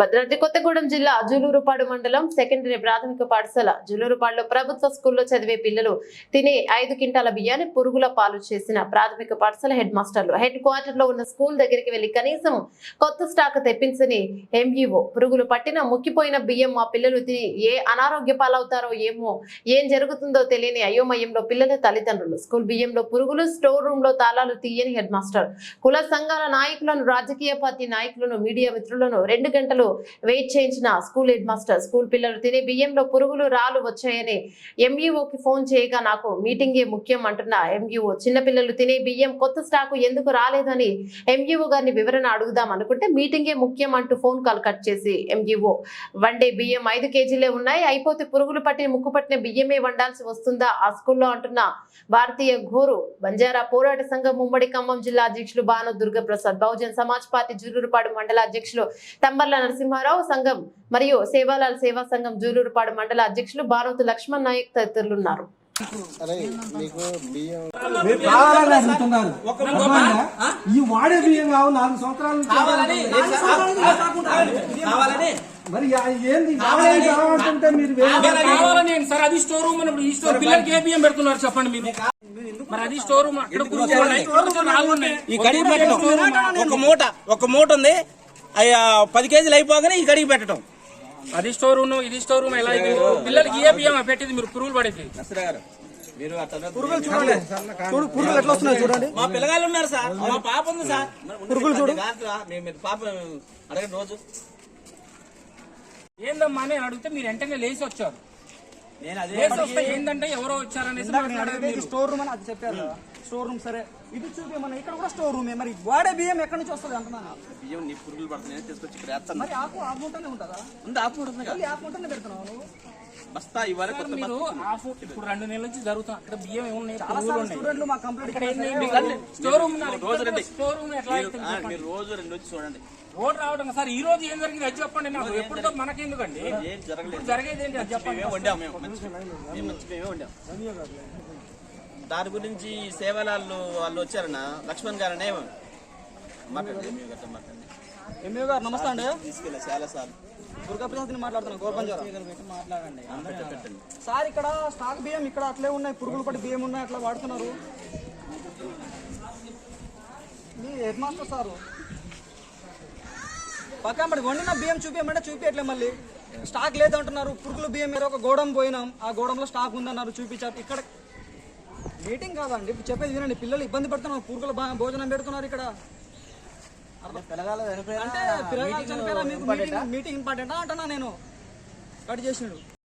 భద్రాద్రి కొత్తగూడెం జిల్లా జూలూరుపాడు మండలం సెకండరీ ప్రాథమిక పాఠశాల జూలూరుపాడులో ప్రభుత్వ స్కూల్లో చదివే పిల్లలు తినే ఐదు క్వింటాల బియ్యాన్ని పురుగుల పాలు చేసిన ప్రాథమిక పాఠశాల హెడ్ మాస్టర్లు. హెడ్ క్వార్టర్లో ఉన్న స్కూల్ దగ్గరికి వెళ్ళి కనీసం కొత్త స్టాక్ తెప్పించని ఎంఈఓ. పురుగులు పట్టిన ముక్కిపోయిన బియ్యం మా పిల్లలు తిని ఏ అనారోగ్య పాలవుతారో ఏమో ఏం జరుగుతుందో తెలియని అయోమయంలో పిల్లల తల్లిదండ్రులు. స్కూల్ బియ్యంలో పురుగులు స్టోర్ రూమ్లో తాళాలు తీయని హెడ్ మాస్టర్. కుల సంఘాల నాయకులను రాజకీయ పార్టీ నాయకులను మీడియా మిత్రులను రెండు గంటలు వెయిట్ చేయించిన స్కూల్ హెడ్ మాస్టర్ స్కూల్ పిల్లలు తినే బియ్యంలో పురుగులు రాళ్ళు వచ్చాయని ఎంఈఓకి ఫోన్ చేయగా నాకు మీటింగే ముఖ్యం అంటున్న ఎంఈఓ చిన్నపిల్లలు తినే బియ్యం కొత్త స్టాకు ఎందుకు రాలేదని ఎంఈఓ గారిని వివరణ అడుగుదాం అనుకుంటే మీటింగే ముఖ్యం అంటూ ఫోన్ కాల్ కట్ చేసి ఎంఈఓ వన్డే బియ్యం ఐదు కేజీలే ఉన్నాయి అయిపోతే పురుగులు పట్టిన ముక్కు పట్టిన బియ్యమే వండాల్సి వస్తుందా? ఆ స్కూల్లో అంటున్న భారతీయ ఘోరు బంజారా పోరాట సంఘం ఉమ్మడి ఖమ్మం జిల్లా అధ్యక్షులు బాను దుర్గప్రసాద్ బహుజన్ సమాజ్ పార్టీ జురూరుపాడు మండల అధ్యక్షులు తంబర్ల నరసింహారావు సంఘం మరియు సేవాలాల్ సేవా సంఘం జూలూరుపాడు మండల అధ్యక్షులు బానోతు లక్ష్మణ్ నాయక్ తదితరులు ఉన్నారు అరే మీకు బియ్యం మీరు కావాలని అడుగుతున్నారు అర్థమైందా? ఈ వాడే బియ్యం కావు నాలుగు సంవత్సరాల నుంచి కావాలని మరి ఆ ఏంది? కావాలని. కావాలంటే మీరు వేరే అలా కావాలని ఏంటి సార్. అది స్టోర్ రూమ్ అన్నప్పుడు ఈ స్టోర్ పిల్లలకి ఏ బియ్యం పెడుతున్నారు చెప్పండి మీరు? మరి అది స్టోర్ రూమ్ అక్కడ ఉన్నాయి, ఒక మూట ఒక మూట ఉంది. పది కేజీలు అయిపోగానే ఈ కడిగి పెట్టడం. అది స్టోర్ రూమ్ ఇది స్టోర్ రూమ్ ఎలా ఇది? పిల్లలకి ఏ బియ్యం పెట్టేది? మీరు పురుగులు పడేది మీరు పురుగులు చూడండి. పురుగులు ఎట్లా వస్తున్నాయి చూడండి. మా పిల్లగాళ్ళు ఉన్నారు సార్. మా పాప ఉంది సార్. పురుగులు చూడు. పాప అడగండి రోజు. ఏందమ్మా అని అడిగితే మీరు వెంటనే లేచి వచ్చారు. నేను అదే లేచి వస్తే ఏంటంటే ఎవరో వచ్చారనేసి. స్టోర్ రూమ్ అని అది చెప్పారు స్టోర్ రూమ్ సరే. ఇది చూపించమని ఇక్కడ కూడా స్టోర్ రూమే మరి వాడే బియ్యం ఎక్కడి నుంచి వస్తుంది అంటున్నాను? బియ్యం నీ పురుగులు పడుతున్నాయి తీసుకొచ్చి ఇక్కడ వేస్తాను. మరి ఆకు ఉంటుందా? ఉంది ఆపు ఉంటుంది కదా. మళ్ళీ ఆకుంటానే పెడుతున్నావు నువ్వు? బస్తా కొత్త మీరు హాఫ్ ఇప్పుడు రెండు నెలల నుంచి జరుగుతుంది అక్కడ బియ్యం ఏమున్నాయి? స్టూడెంట్లు మా కంప్లీట్ ఇక్కడ స్టోర్ రూమ్ ఉన్నది. రోజు రండి. స్టోర్ రూమ్ ఎట్లా మీరు- రోజు రెండు వచ్చి చూడండి. రోడ్ రావడం సార్ ఈ రోజు ఏం జరిగింది? అది చెప్పండి నాకు. ఎప్పుడుతో మనకెందుకండి ఏం జరగలేదు. జరిగేది ఏంటి? అది చెప్పండి మేమే వండాం మేము. మంచి మేము మంచి మేమే వండాం. దాని గురించి సేవలాళ్ళు వాళ్ళు వచ్చారన్న. లక్ష్మణ్ గట్ట మాట్లాడండి. ఎంఏ గారు నమస్తే అండి. తీసుకెళ్ళా చాలా సార్లు. దుర్గా ప్రసాద్ మాట్లాడుతున్నాను గోర్బంజారా మాట్లాడండి. సార్ ఇక్కడ స్టాక్ బియ్యం ఇక్కడ అట్లే ఉన్నాయి పురుగులు పట్టి బియ్యం ఉన్నాయి అట్లా వాడుతున్నారు. మీ హెడ్ మాస్టర్ సారు. పక్క మరి వండిన బియ్యం చూపించమంటే చూపించట్లే మళ్ళీ. స్టాక్ లేదంటున్నారు పురుగులు బియ్యం మీరు ఒక గోడం పోయినాం ఆ గోడంలో స్టాక్ ఉందన్నారు చూపించారు. ఇక్కడ మీటింగ్ కాదండి. ఇప్పుడు చెప్పేది వినండి. పిల్లలు ఇబ్బంది పడుతున్నారు. బా- భోజనం పెడుతున్నారు ఇక్కడ. అంటే చనిపోయారా మీకు మీటింగ్ మీటింగ్ ఇంపార్టెంటా అంటున్నా నేను. కట్ చేసినాడు.